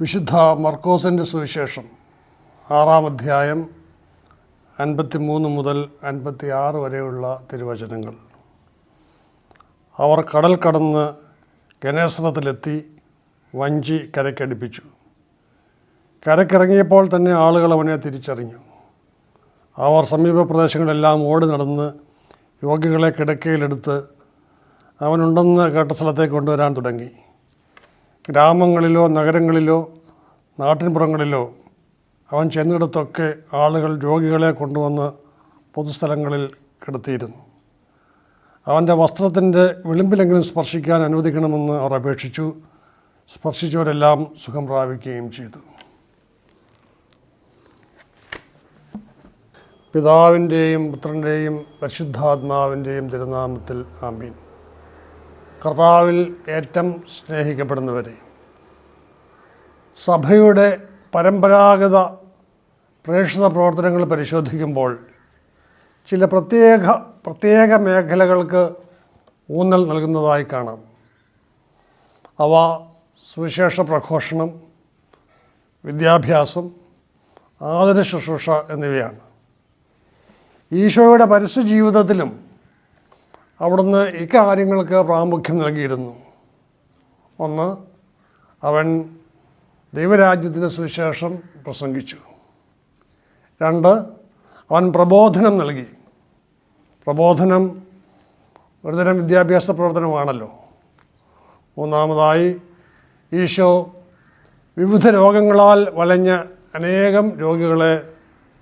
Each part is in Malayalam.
വിശുദ്ധ മർക്കോസിന്റെ സുവിശേഷം ആറാം അധ്യായം അൻപത്തി മൂന്ന് മുതൽ അൻപത്തി ആറ് വരെയുള്ള തിരുവചനങ്ങൾ. അവർ കടൽ കടന്ന് ഗണേശ്വരത്തിലെത്തി വഞ്ചി കരക്കടിപ്പിച്ചു. കരക്കിറങ്ങിയപ്പോൾ തന്നെ ആളുകൾ അവനെ തിരിച്ചറിഞ്ഞു. അവർ സമീപ പ്രദേശങ്ങളെല്ലാം ഓടി നടന്ന് രോഗികളെ കിടക്കയിലെടുത്ത് അവനുണ്ടെന്ന് കേട്ട സ്ഥലത്തേക്ക് കൊണ്ടുവരാൻ തുടങ്ങി. ഗ്രാമങ്ങളിലോ നഗരങ്ങളിലോ നാട്ടിൻപുറങ്ങളിലോ അവൻ ചെന്നിടത്തൊക്കെ ആളുകൾ രോഗികളെ കൊണ്ടുവന്ന് പൊതുസ്ഥലങ്ങളിൽ കിടത്തിയിരുന്നു. അവന്റെ വസ്ത്രത്തിന്റെ വിളിമ്പിലെങ്കിലും സ്പർശിക്കാൻ അനുവദിക്കണമെന്ന് അവർ അപേക്ഷിച്ചു. സ്പർശിച്ചവരെല്ലാം സുഖം പ്രാപിക്കുകയും ചെയ്തു. പിതാവിന്റെയും പുത്രന്റെയും പരിശുദ്ധാത്മാവിന്റെയും തിരുനാമത്തിൽ ആമീൻ. കർത്താവിൽ ഏറ്റവും സ്നേഹിക്കപ്പെടുന്നവരെ സഭയുടെ പരമ്പരാഗത പ്രേക്ഷിത പ്രവർത്തനങ്ങൾ പരിശോധിക്കുമ്പോൾ ചില പ്രത്യേക പ്രത്യേക മേഖലകൾക്ക് ഊന്നൽ നൽകുന്നതായി കാണാം. അവ സുവിശേഷ പ്രഘോഷണം വിദ്യാഭ്യാസം ആദര ശുശ്രൂഷ എന്നിവയാണ്. ഈശോയുടെ പരസ്യ ജീവിതത്തിലും അവിടുന്ന് ഇക്കാര്യങ്ങൾക്ക് പ്രാമുഖ്യം നൽകിയിരുന്നു. ഒന്ന് അവൻ ദൈവരാജ്യത്തിന്റെ സുവിശേഷം പ്രസംഗിച്ചു. രണ്ട് അവൻ പ്രബോധനം നൽകി. പ്രബോധനം ഒരുതരം വിദ്യാഭ്യാസ പ്രവർത്തനമാണല്ലോ. മൂന്നാമതായി ഈശോ വിവിധ രോഗങ്ങളാൽ വലഞ്ഞ അനേകം രോഗികളെ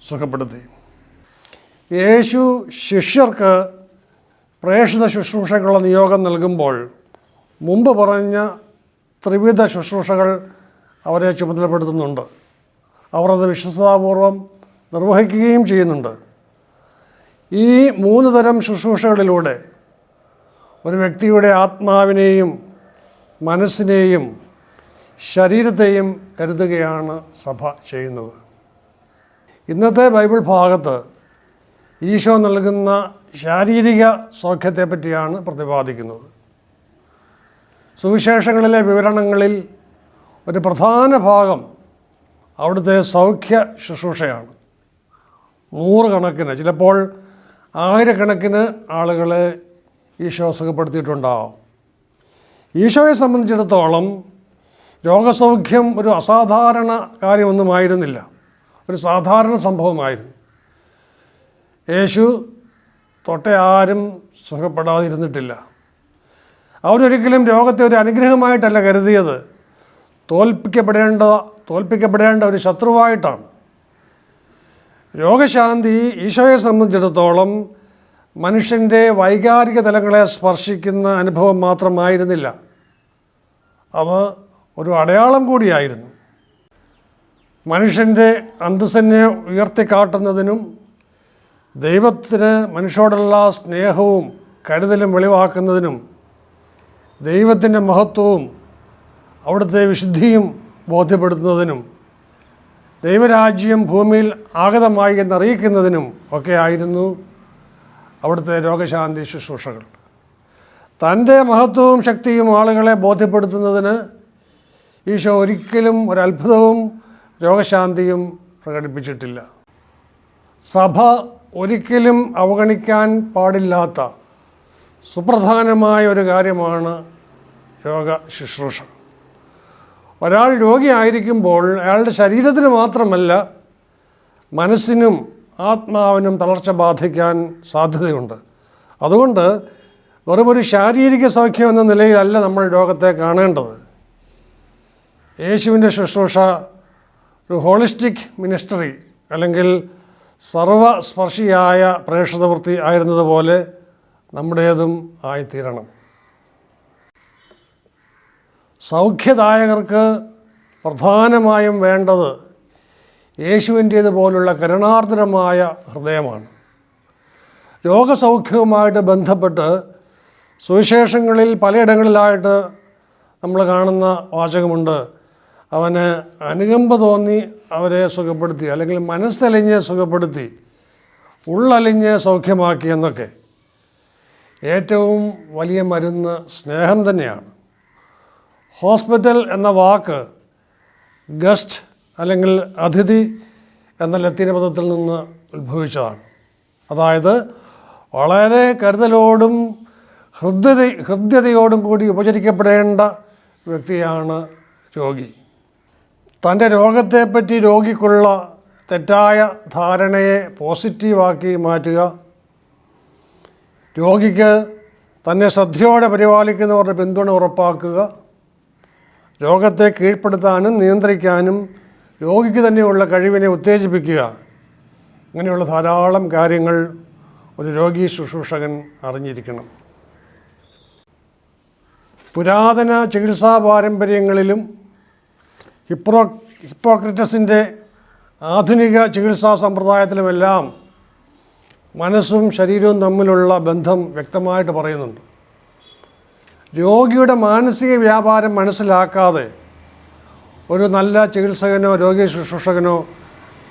സുഖപ്പെടുത്തി. യേശു ശിഷ്യർക്ക് പ്രേക്ഷിത ശുശ്രൂഷയ്ക്കുള്ള നിയോഗം നൽകുമ്പോൾ മുമ്പ് പറഞ്ഞ ത്രിവിധ ശുശ്രൂഷകൾ അവരെ ചുമതലപ്പെടുത്തുന്നുണ്ട്. അവർ അത് വിശ്വസതാപൂർവം നിർവഹിക്കുകയും ചെയ്യുന്നുണ്ട്. ഈ മൂന്ന് തരം ശുശ്രൂഷകളിലൂടെ ഒരു വ്യക്തിയുടെ ആത്മാവിനെയും മനസ്സിനെയും ശരീരത്തെയും കരുതുകയാണ് സഭ ചെയ്യുന്നത്. ഇന്നത്തെ ബൈബിൾ ഭാഗത്ത് ഈശോ നൽകുന്ന ശാരീരിക സൗഖ്യത്തെപ്പറ്റിയാണ് പ്രതിപാദിക്കുന്നത്. സുവിശേഷങ്ങളിലെ വിവരണങ്ങളിൽ ഒരു പ്രധാന ഭാഗം അവിടുത്തെ സൗഖ്യ ശുശ്രൂഷയാണ്. നൂറുകണക്കിന് ചിലപ്പോൾ ആയിരക്കണക്കിന് ആളുകളെ ഈശോ സുഖപ്പെടുത്തിയിട്ടുണ്ടാവും. ഈശോയെ സംബന്ധിച്ചിടത്തോളം രോഗസൗഖ്യം ഒരു അസാധാരണ കാര്യമൊന്നുമായിരുന്നില്ല. ഒരു സാധാരണ സംഭവമായിരുന്നു. യേശു തൊട്ട ആരും സുഖപ്പെടാതിരുന്നിട്ടില്ല. അവരൊരിക്കലും രോഗത്തെ ഒരു അനുഗ്രഹമായിട്ടല്ല കരുതിയത്. തോൽപ്പിക്കപ്പെടേണ്ട തോൽപ്പിക്കപ്പെടേണ്ട ഒരു ശത്രുവായിട്ടാണ്. രോഗശാന്തി ഈശോയെ സംബന്ധിച്ചിടത്തോളം മനുഷ്യന്റെ വൈകാരിക തലങ്ങളെ സ്പർശിക്കുന്ന അനുഭവം മാത്രമായിരുന്നില്ല. അത് ഒരു അടയാളം കൂടിയായിരുന്നു. മനുഷ്യന്റെ അന്തസ്സിനെ ഉയർത്തിക്കാട്ടുന്നതിനും ദൈവത്തിന് മനുഷ്യരോടുള്ള സ്നേഹവും കരുതലും വെളിവാക്കുന്നതിനും ദൈവത്തിന്റെ മഹത്വവും അവിടുത്തെ വിശുദ്ധിയും ബോധ്യപ്പെടുത്തുന്നതിനും ദൈവരാജ്യം ഭൂമിയിൽ ആഗതമായി എന്നറിയിക്കുന്നതിനും ഒക്കെ ആയിരുന്നു അവിടുത്തെ രോഗശാന്തി ശുശ്രൂഷകൾ. തന്റെ മഹത്വവും ശക്തിയും ആളുകളെ ബോധ്യപ്പെടുത്തുന്നതിന് ഈശോ ഒരിക്കലും ഒരത്ഭുതവും രോഗശാന്തിയും പ്രകടിപ്പിച്ചിട്ടില്ല. സഭ ഒരിക്കലും അവഗണിക്കാൻ പാടില്ലാത്ത സുപ്രധാനമായ ഒരു കാര്യമാണ് രോഗ ശുശ്രൂഷ ഒരാൾ രോഗിയായിരിക്കുമ്പോൾ അയാളുടെ ശരീരത്തിന് മാത്രമല്ല മനസ്സിനും ആത്മാവിനും തളർച്ച ബാധിക്കാൻ സാധ്യതയുണ്ട്. അതുകൊണ്ട് വെറുമൊരു ശാരീരിക സൗഖ്യം എന്ന നിലയിലല്ല നമ്മൾ രോഗത്തെ കാണേണ്ടത്. യേശുവിന്റെ ശുശ്രൂഷ ഒരു ഹോളിസ്റ്റിക് മിനിസ്റ്ററി അല്ലെങ്കിൽ സർവസ്പർശിയായ പ്രേക്ഷിതവൃത്തി ആയിരുന്നതുപോലെ നമ്മുടേതും ആയിത്തീരണം. സൗഖ്യദായകർക്ക് പ്രധാനമായും വേണ്ടത് യേശുവിന്റേത് പോലുള്ള കരുണാർദ്രമായ ഹൃദയമാണ്. രോഗസൗഖ്യവുമായിട്ട് ബന്ധപ്പെട്ട് സുവിശേഷങ്ങളിൽ പലയിടങ്ങളിലായിട്ട് നമ്മൾ കാണുന്ന വാചകമുണ്ട്. അവന് അനുകമ്പ തോന്നി അവരെ സുഖപ്പെടുത്തി അല്ലെങ്കിൽ മനസ്സലിഞ്ഞ് സുഖപ്പെടുത്തി ഉള്ളലിഞ്ഞ് സൗഖ്യമാക്കി എന്നൊക്കെ. ഏറ്റവും വലിയ മരുന്ന് സ്നേഹം തന്നെയാണ്. ഹോസ്പിറ്റൽ എന്ന വാക്ക് ഗസ്റ്റ് അല്ലെങ്കിൽ അതിഥി എന്ന ലത്തീന പദത്തിൽ നിന്ന് ഉത്ഭവിച്ചതാണ്. അതായത് വളരെ കരുതലോടും ഹൃദ്യത ഹൃദ്യതയോടും കൂടി ഉപചരിക്കപ്പെടേണ്ട വ്യക്തിയാണ് രോഗി. തന്റെ രോഗത്തെപ്പറ്റി രോഗിക്കുള്ള തെറ്റായ ധാരണയെ പോസിറ്റീവാക്കി മാറ്റുക. രോഗിക്ക് തന്നെ ശ്രദ്ധയോടെ പരിപാലിക്കുന്നവരുടെ പിന്തുണ ഉറപ്പാക്കുക. രോഗത്തെ കീഴ്പ്പെടുത്താനും നിയന്ത്രിക്കാനും രോഗിക്ക് തന്നെയുള്ള കഴിവിനെ ഉത്തേജിപ്പിക്കുക. ഇങ്ങനെയുള്ള ധാരാളം കാര്യങ്ങൾ ഒരു രോഗി ശുശ്രൂഷകൻ അറിഞ്ഞിരിക്കണം. പുരാതന ചികിത്സാ പാരമ്പര്യങ്ങളിലും ഹിപ്രോ ഹിപ്പോക്രറ്റസിന്റെ ആധുനിക ചികിത്സാ സമ്പ്രദായത്തിലുമെല്ലാം മനസ്സും ശരീരവും തമ്മിലുള്ള ബന്ധം വ്യക്തമായിട്ട് പറയുന്നുണ്ട്. രോഗിയുടെ മാനസിക വ്യാപാരം മനസ്സിലാക്കാതെ ഒരു നല്ല ചികിത്സകനോ രോഗി ശുശ്രൂഷകനോ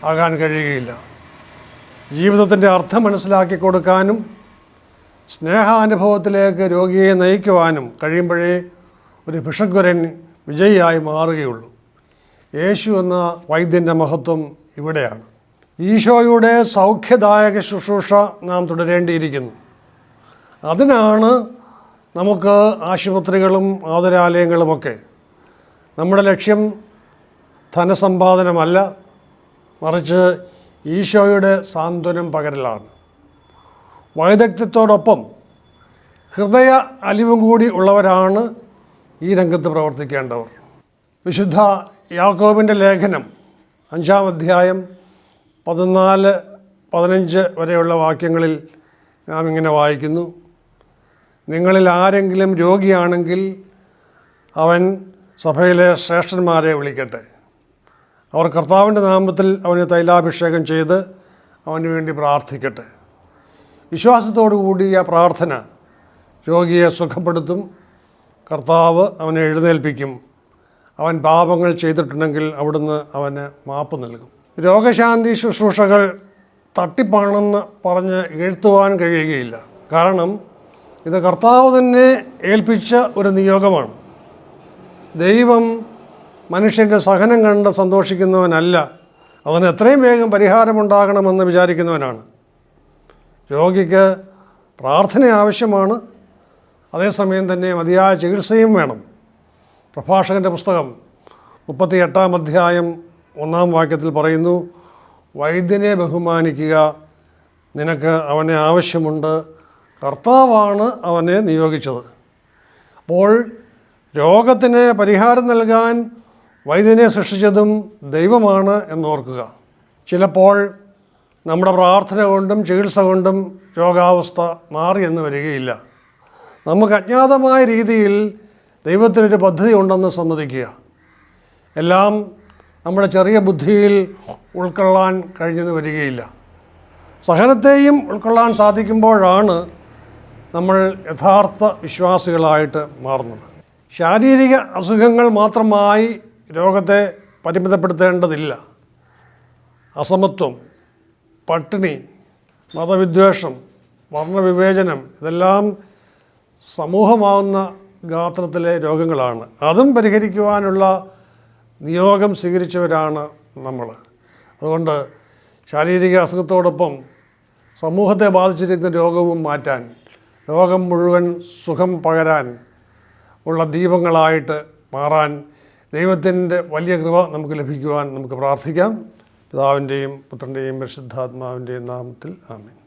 ആകാൻ കഴിയുകയില്ല. ജീവിതത്തിന്റെ അർത്ഥം മനസ്സിലാക്കി കൊടുക്കാനും സ്നേഹാനുഭവത്തിലേക്ക് രോഗിയെ നയിക്കുവാനും കഴിയുമ്പോഴേ ഒരു ഭിഷഗ്വരൻ വിജയിയായി മാറുകയുള്ളൂ. യേശു എന്ന വൈദ്യന്റെ മഹത്വം ഇവിടെയാണ്. ഈശോയുടെ സൗഖ്യദായക ശുശ്രൂഷ നാം തുടരേണ്ടിയിരിക്കുന്നു. അതിനാണ് നമുക്ക് ആശുപത്രികളും ആതുരാലയങ്ങളുമൊക്കെ നമ്മുടെ ലക്ഷ്യം ധനസമ്പാദനമല്ല മറിച്ച് ഈശോയുടെ സാന്ത്വനം പകരലാണ്. വൈദഗ്ധ്യത്തോടൊപ്പം ഹൃദയ അലിവും കൂടി ഉള്ളവരാണ് ഈ രംഗത്ത് പ്രവർത്തിക്കേണ്ടവർ. വിശുദ്ധ യാക്കോബിന്റെ ലേഖനം അഞ്ചാം അധ്യായം പതിനാല് പതിനഞ്ച് വരെയുള്ള വാക്യങ്ങളിൽ നാം ഇങ്ങനെ വായിക്കുന്നു. നിങ്ങളിൽ ആരെങ്കിലും രോഗിയാണെങ്കിൽ അവൻ സഭയിലെ ശ്രേഷ്ഠന്മാരെ വിളിക്കട്ടെ. അവർ കർത്താവിന്റെ നാമത്തിൽ അവന് തൈലാഭിഷേകം ചെയ്ത് അവന് വേണ്ടി പ്രാർത്ഥിക്കട്ടെ. വിശ്വാസത്തോടു കൂടിയ പ്രാർത്ഥന രോഗിയെ സുഖപ്പെടുത്തും. കർത്താവ് അവനെ എഴുന്നേൽപ്പിക്കും. അവൻ പാപങ്ങൾ ചെയ്തിട്ടുണ്ടെങ്കിൽ അവിടുന്ന് അവന് മാപ്പ് നൽകും. രോഗശാന്തി ശുശ്രൂഷകൾ തട്ടിപ്പാണെന്ന് പറഞ്ഞ് എഴുത്തുവാൻ കഴിയുകയില്ല. കാരണം ഇത് കർത്താവ് തന്നെ ഏൽപ്പിച്ച ഒരു നിയോഗമാണ്. ദൈവം മനുഷ്യന്റെ സഹനം കണ്ട് സന്തോഷിക്കുന്നവനല്ല. അവന് എത്രയും വേഗം പരിഹാരമുണ്ടാകണമെന്ന് വിചാരിക്കുന്നവനാണ്. രോഗിക്ക് പ്രാർത്ഥന ആവശ്യമാണ്. അതേസമയം തന്നെ മതിയായ ചികിത്സയും വേണം. പ്രഭാഷകന്റെ പുസ്തകം മുപ്പത്തി എട്ടാം അധ്യായം ഒന്നാം വാക്യത്തിൽ പറയുന്നു വൈദ്യനെ ബഹുമാനിക്കുക. നിനക്ക് അവനെ ആവശ്യമുണ്ട്. കർത്താവാണ് അവനെ നിയോഗിച്ചത്. അപ്പോൾ രോഗത്തിന് പരിഹാരം നൽകാൻ വൈദ്യനെ സൃഷ്ടിച്ചതും ദൈവമാണ് എന്നോർക്കുക. ചിലപ്പോൾ നമ്മുടെ പ്രാർത്ഥന കൊണ്ടും ചികിത്സ കൊണ്ടും രോഗാവസ്ഥ മാറി എന്ന് വരികയില്ല. നമുക്ക് അജ്ഞാതമായ രീതിയിൽ ദൈവത്തിനൊരു പദ്ധതി ഉണ്ടെന്ന് സമ്മതിക്കുക. എല്ലാം നമ്മുടെ ചെറിയ ബുദ്ധിയിൽ ഉൾക്കൊള്ളാൻ കഴിഞ്ഞെന്ന് വരികയില്ല. സഹനത്തെയും ഉൾക്കൊള്ളാൻ സാധിക്കുമ്പോഴാണ് നമ്മൾ യഥാർത്ഥ വിശ്വാസികളായിട്ട് മാറുന്നത്. ശാരീരിക അസുഖങ്ങൾ മാത്രമായി രോഗത്തെ പരിമിതപ്പെടുത്തേണ്ടതില്ല. അസമത്വം പട്ടിണി മതവിദ്വേഷം വർണവിവേചനം ഇതെല്ലാം സമൂഹമാകുന്ന ഗാത്രത്തിലെ രോഗങ്ങളാണ്. അതും പരിഹരിക്കുവാനുള്ള നിയോഗം സ്വീകരിച്ചവരാണ് നമ്മൾ. അതുകൊണ്ട് ശാരീരിക അസുഖത്തോടൊപ്പം സമൂഹത്തെ ബാധിച്ചിരിക്കുന്ന രോഗവും മാറ്റാൻ രോഗം മുഴുവൻ സുഖം പകരാൻ ഉള്ള ദീപങ്ങളായിട്ട് മാറാൻ ദൈവത്തിന്റെ വലിയ കൃപ നമുക്ക് ലഭിക്കുവാൻ നമുക്ക് പ്രാർത്ഥിക്കാം. പിതാവിന്റെയും പുത്രന്റെയും പരിശുദ്ധാത്മാവിന്റെയും നാമത്തിൽ ആമേൻ.